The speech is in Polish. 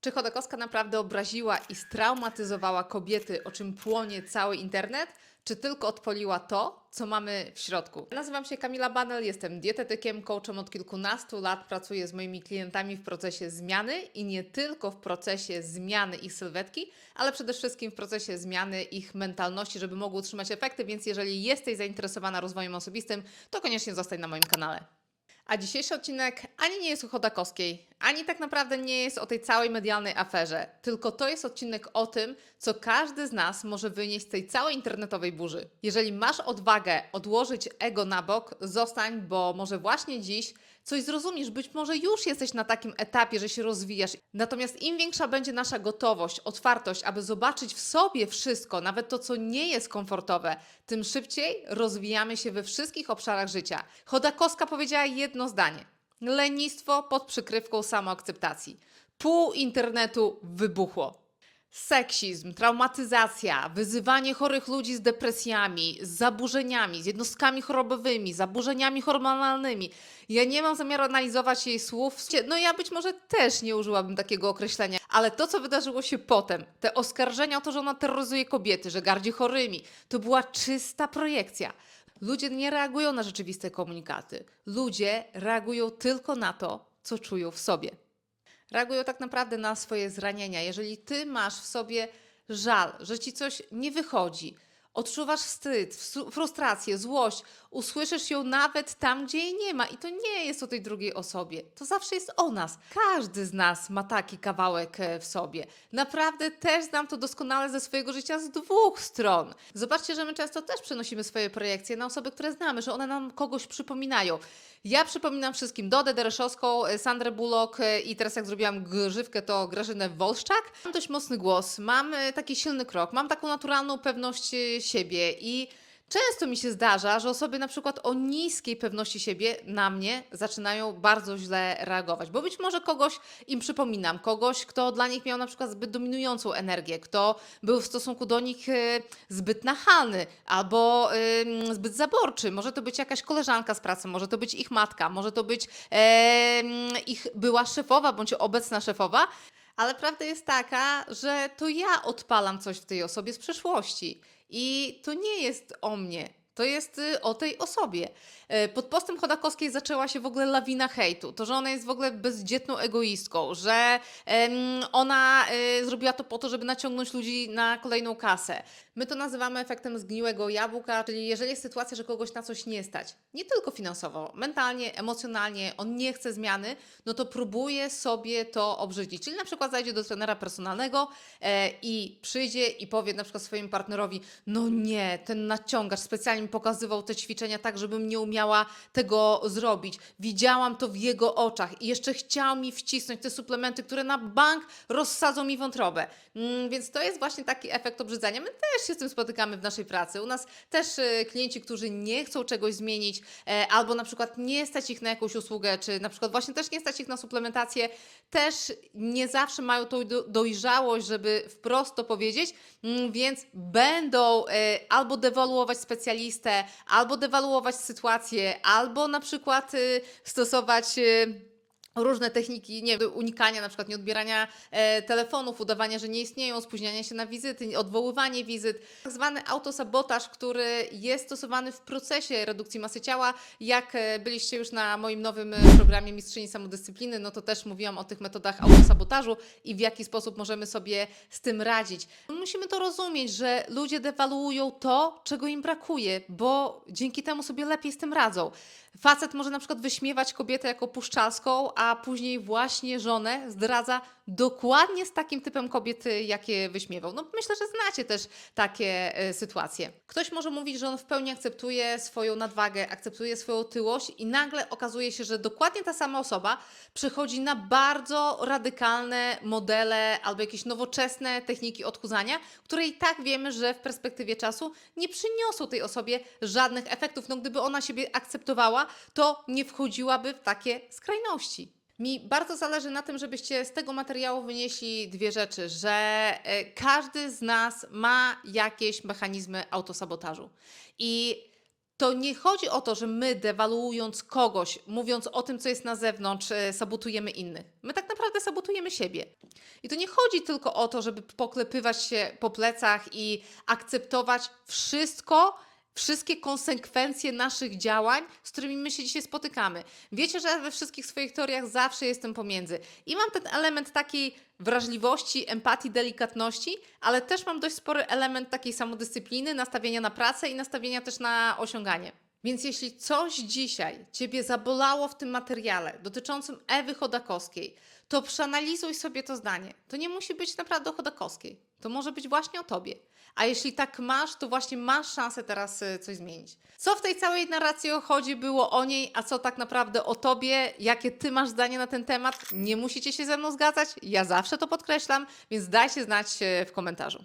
Czy Chodakowska naprawdę obraziła i straumatyzowała kobiety, o czym płonie cały internet? Czy tylko odpoliła to, co mamy w środku? Nazywam się Kamila Banel, jestem dietetykiem, coachem od kilkunastu lat, pracuję z moimi klientami w procesie zmiany i nie tylko w procesie zmiany ich sylwetki, ale przede wszystkim w procesie zmiany ich mentalności, żeby mogły utrzymać efekty, więc jeżeli jesteś zainteresowana rozwojem osobistym, to koniecznie zostań na moim kanale. A dzisiejszy odcinek ani nie jest o Chodakowskiej, ani tak naprawdę nie jest o tej całej medialnej aferze, tylko to jest odcinek o tym, co każdy z nas może wynieść z tej całej internetowej burzy. Jeżeli masz odwagę odłożyć ego na bok, zostań, bo może właśnie dziś coś zrozumiesz, być może już jesteś na takim etapie, że się rozwijasz. Natomiast im większa będzie nasza gotowość, otwartość, aby zobaczyć w sobie wszystko, nawet to, co nie jest komfortowe, tym szybciej rozwijamy się we wszystkich obszarach życia. Chodakowska powiedziała jedno zdanie. Lenistwo pod przykrywką samoakceptacji. Pół internetu wybuchło. Seksizm, traumatyzacja, wyzywanie chorych ludzi z depresjami, z zaburzeniami, z jednostkami chorobowymi, zaburzeniami hormonalnymi. Ja nie mam zamiaru analizować jej słów. No ja być może też nie użyłabym takiego określenia, ale to, co wydarzyło się potem, te oskarżenia o to, że ona terroryzuje kobiety, że gardzi chorymi, to była czysta projekcja. Ludzie nie reagują na rzeczywiste komunikaty. Ludzie reagują tylko na to, co czują w sobie reagują tak naprawdę na swoje zranienia. Jeżeli ty masz w sobie żal, że ci coś nie wychodzi, odczuwasz wstyd, frustrację, złość, usłyszysz ją nawet tam, gdzie jej nie ma. I to nie jest o tej drugiej osobie. To zawsze jest o nas. Każdy z nas ma taki kawałek e, w sobie. Naprawdę też znam to doskonale ze swojego życia z dwóch stron. Zobaczcie, że my często też przenosimy swoje projekcje na osoby, które znamy, że one nam kogoś przypominają. Ja przypominam wszystkim Dodę Dereszowską, e, Sandrę Bullock e, i teraz jak zrobiłam grzywkę, to Grażynę Wolszczak. Mam dość mocny głos, mam taki silny krok, mam taką naturalną pewność siebie i Często mi się zdarza, że osoby na przykład o niskiej pewności siebie na mnie zaczynają bardzo źle reagować, bo być może kogoś im przypominam, kogoś, kto dla nich miał na przykład zbyt dominującą energię, kto był w stosunku do nich e, zbyt nachalny albo zbyt zaborczy. Może to być jakaś koleżanka z pracy, może to być ich matka, może to być ich była szefowa bądź obecna szefowa. Ale prawda jest taka, że to ja odpalam coś w tej osobie z przeszłości. I to nie jest o mnie. To jest y, o tej osobie. E, Pod postem Chodakowskiej zaczęła się w ogóle lawina hejtu. To, że ona jest w ogóle bezdzietną egoistką, że ona e, zrobiła to po to, żeby naciągnąć ludzi na kolejną kasę. My to nazywamy efektem zgniłego jabłka, czyli jeżeli jest sytuacja, że kogoś na coś nie stać, nie tylko finansowo, mentalnie, emocjonalnie, on nie chce zmiany, no to próbuje sobie to obrzydzić. Czyli na przykład zajdzie do trenera personalnego e, i przyjdzie i powie na przykład swojemu partnerowi, no nie, ten naciągacz specjalnie mi pokazywał te ćwiczenia tak, żebym nie umiała tego zrobić. Widziałam to w jego oczach i jeszcze chciał mi wcisnąć te suplementy, które na bank rozsadzą mi wątrobę. Mm, więc to jest właśnie taki efekt obrzydzania. My też się z tym spotykamy w naszej pracy. U nas też e, klienci, którzy nie chcą czegoś zmienić, e, albo na przykład nie stać ich na jakąś usługę, czy na przykład właśnie też nie stać ich na suplementację, też nie zawsze mają tą do- dojrzałość, żeby wprost to powiedzieć, mm, więc będą e, albo dewaluować specjalistę, albo dewaluować sytuację, albo na przykład e, stosować. Różne techniki nie, unikania, na przykład nieodbierania e, telefonów, udawania, że nie istnieją, spóźniania się na wizyty, odwoływanie wizyt. Tak zwany autosabotaż, który jest stosowany w procesie redukcji masy ciała. Jak e, byliście już na moim nowym e, programie Mistrzyni Samodyscypliny, no to też mówiłam o tych metodach autosabotażu i w jaki sposób możemy sobie z tym radzić. Musimy to rozumieć, że ludzie dewaluują to, czego im brakuje, bo dzięki temu sobie lepiej z tym radzą. Facet może na przykład wyśmiewać kobietę jako puszczalską, a później właśnie żonę zdradza dokładnie z takim typem kobiety, jakie wyśmiewał. No myślę, że znacie też takie e, sytuacje. Ktoś może mówić, że on w pełni akceptuje swoją nadwagę, akceptuje swoją otyłość i nagle okazuje się, że dokładnie ta sama osoba przechodzi na bardzo radykalne modele albo jakieś nowoczesne techniki odchudzania, które i tak wiemy, że w perspektywie czasu nie przyniosą tej osobie żadnych efektów. No gdyby ona siebie akceptowała, to nie wchodziłaby w takie skrajności. Mi bardzo zależy na tym, żebyście z tego materiału wynieśli dwie rzeczy, że e, każdy z nas ma jakieś mechanizmy autosabotażu. I to nie chodzi o to, że my dewaluując kogoś, mówiąc o tym, co jest na zewnątrz, e, sabotujemy innych. My tak naprawdę sabotujemy siebie. I to nie chodzi tylko o to, żeby poklepywać się po plecach i akceptować wszystko, wszystkie konsekwencje naszych działań, z którymi my się dzisiaj spotykamy. Wiecie, że ja we wszystkich swoich teoriach zawsze jestem pomiędzy. I mam ten element takiej wrażliwości, empatii, delikatności, ale też mam dość spory element takiej samodyscypliny, nastawienia na pracę i nastawienia też na osiąganie. Więc jeśli coś dzisiaj Ciebie zabolało w tym materiale dotyczącym Ewy Chodakowskiej, to przeanalizuj sobie to zdanie. To nie musi być naprawdę Chodakowskiej. To może być właśnie o Tobie. A jeśli tak masz, to właśnie masz szansę teraz y, coś zmienić. Co w tej całej narracji o chodzi było o niej, a co tak naprawdę o Tobie? Jakie Ty masz zdanie na ten temat? Nie musicie się ze mną zgadzać. Ja zawsze to podkreślam, więc dajcie znać y, w komentarzu.